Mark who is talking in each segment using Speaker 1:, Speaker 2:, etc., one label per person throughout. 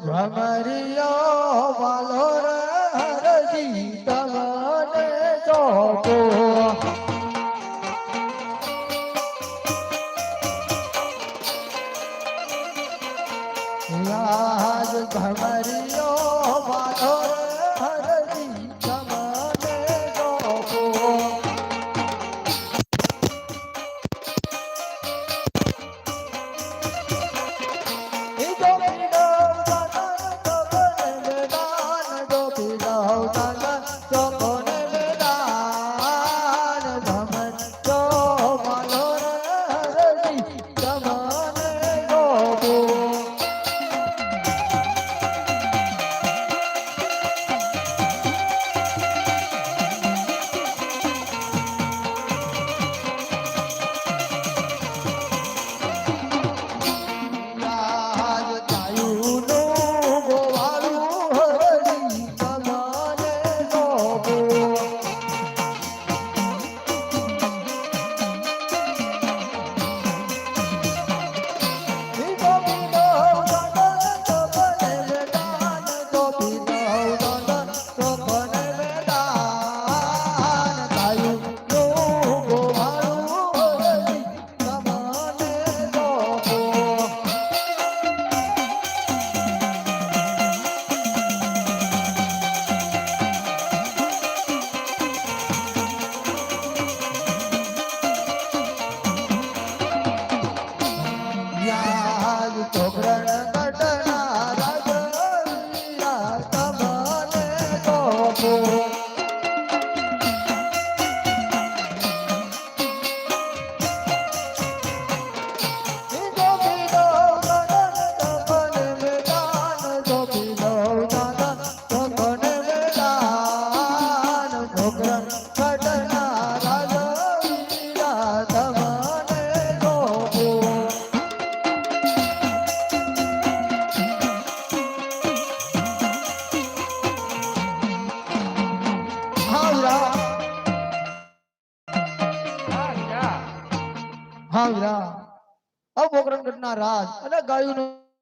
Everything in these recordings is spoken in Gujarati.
Speaker 1: Maria.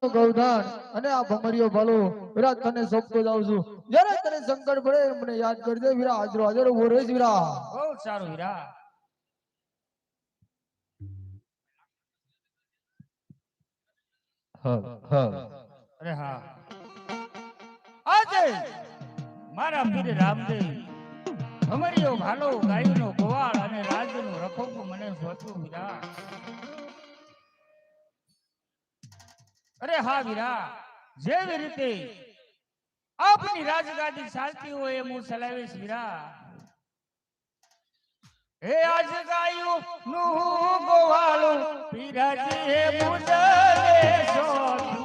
Speaker 1: ગૌધન અને આ ભમરીઓ ભલો. વીરા તને સોંપતો જાઉં છું. જ્યારે તને સંકટ પડે મને યાદ કરજે વીરા હાજરો હાજર ઊભો રહીશ વીરા
Speaker 2: બહુ સારું હીરા અરે હા. આજે મારા પીર રામદેવ ભમરીયો ભાલો ગાયુનો ગોવાળ અને રાજનું રખોપું મને સોંપ્યું વીરા અરે હા વીરા, જેવી રીતે આપની રાજગાદી ચાલતી હોય એમ હું ચલાવીશ વીરા. હે આજ ગાયું નું ગોવાળું પીરાજી હે મુદલે સોધું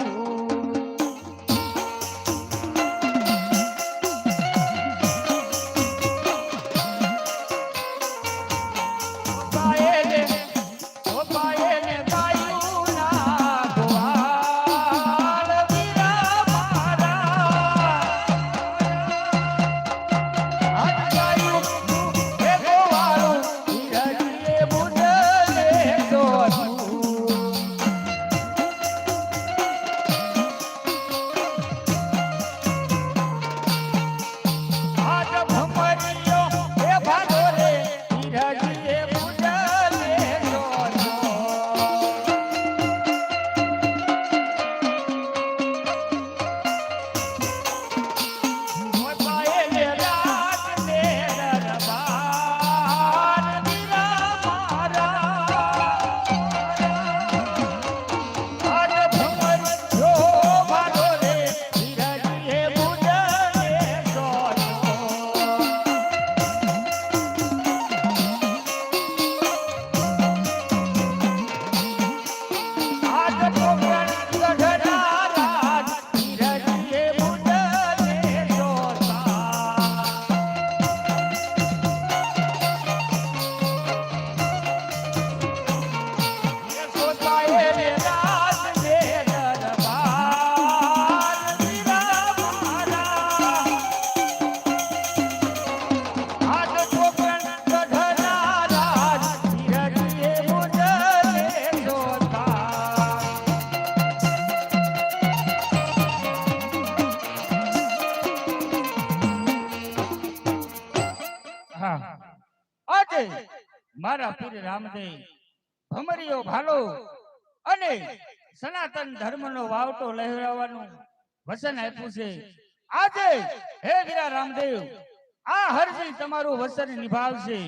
Speaker 2: આજે મારા પીર રામદેવ, ભમરીઓ ભાલો અને સનાતન ધર્મનો વાવટો લહેરાવવાનું વચન આપ્યું છે. આજે હે વીરા રામદેવ, આ હરજી તમારું વચન નિભાવશે.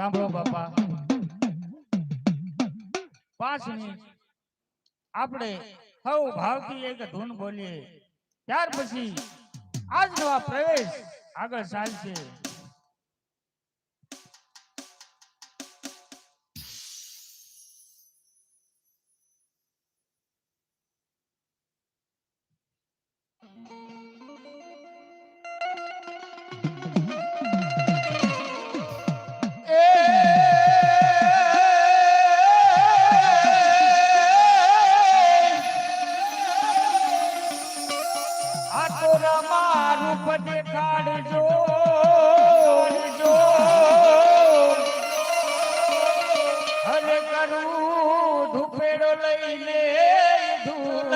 Speaker 2: સાંભળો બાપા. પાંચ મિનિટ આપણે સૌ ભાવથી એક ધૂન બોલીએ. ત્યાર પછી આજનો આ પ્રવેશ આગળ ચાલશે.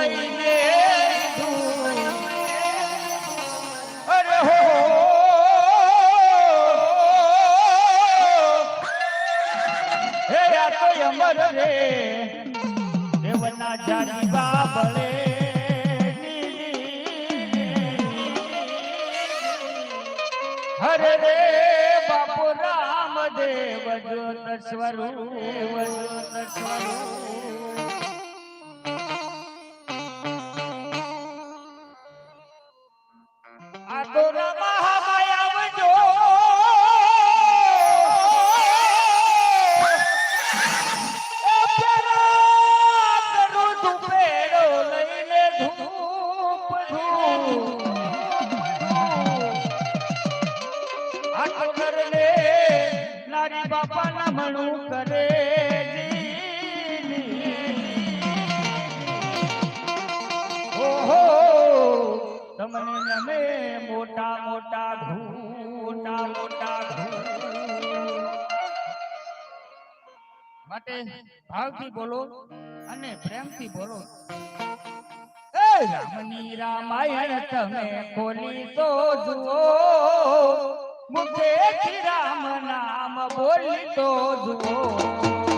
Speaker 2: Holy માટે ભાવથી બોલો અને પ્રેમથી બોલો. રામની રામાયણ તમે ખોલી તો જુઓ. મુખેથી રામ નામ બોલી તો જુઓ.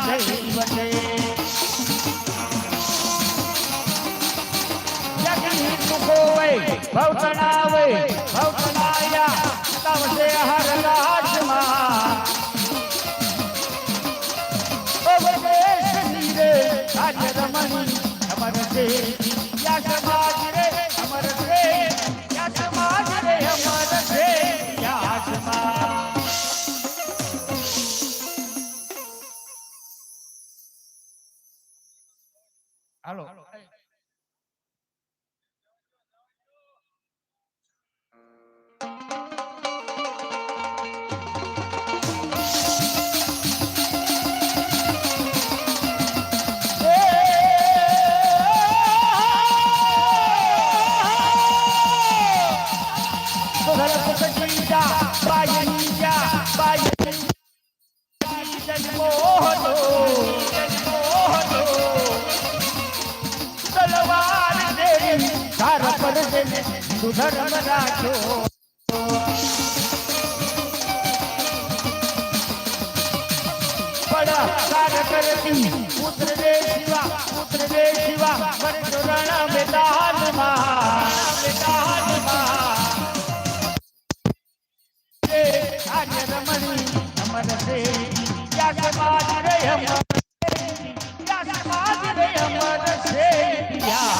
Speaker 2: થઈ બને ભવ તણાવે ભવ તણાયા યા સમાજ સુધર્મ રાખ્યો પડાકાર કરતી પુત્ર દે શિવા પુત્ર દે શિવા મર ચોરણ મેદાનમાં મેદાનમાં એ આર્ય રમણી અમર સે યા સમાજ રે અમર યા સમાજ રે અમર સે ઇતિહાસમાં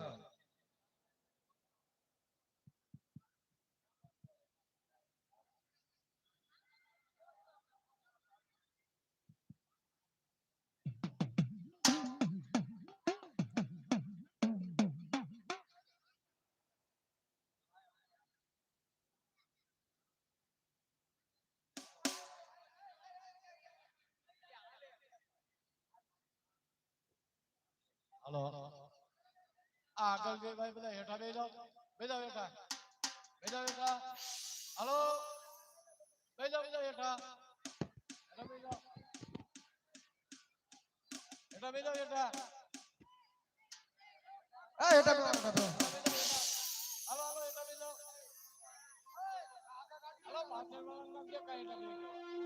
Speaker 3: હલો. આ આગળ બે ભાઈ બધા હેઠા બે જાઓ. બે જાઓ હેઠા બે જાઓ હેઠા હલો. બે જાઓ બે જાઓ હેઠા હેઠા બે જાઓ. હેઠા બે જાઓ હેઠા
Speaker 1: એ હેઠા બેહો, હેઠા બેહો.
Speaker 3: હલો હલો હેઠા બે જાઓ. હલો પાછળ નામ કે કાંઈ હેઠા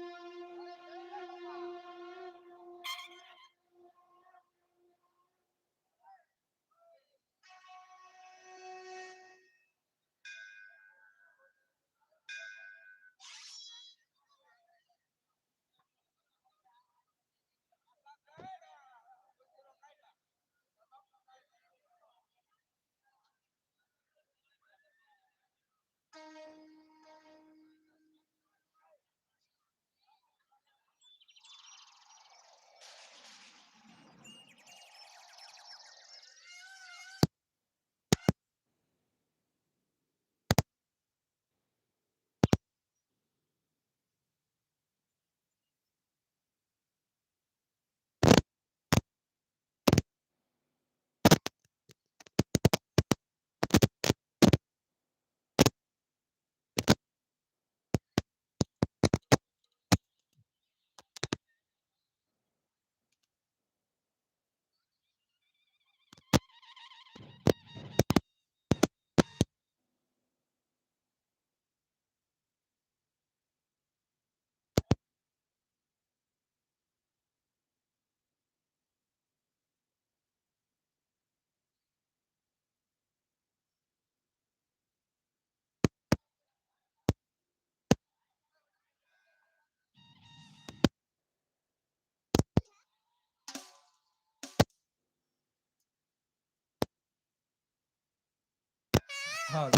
Speaker 2: હાલ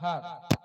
Speaker 2: હાલ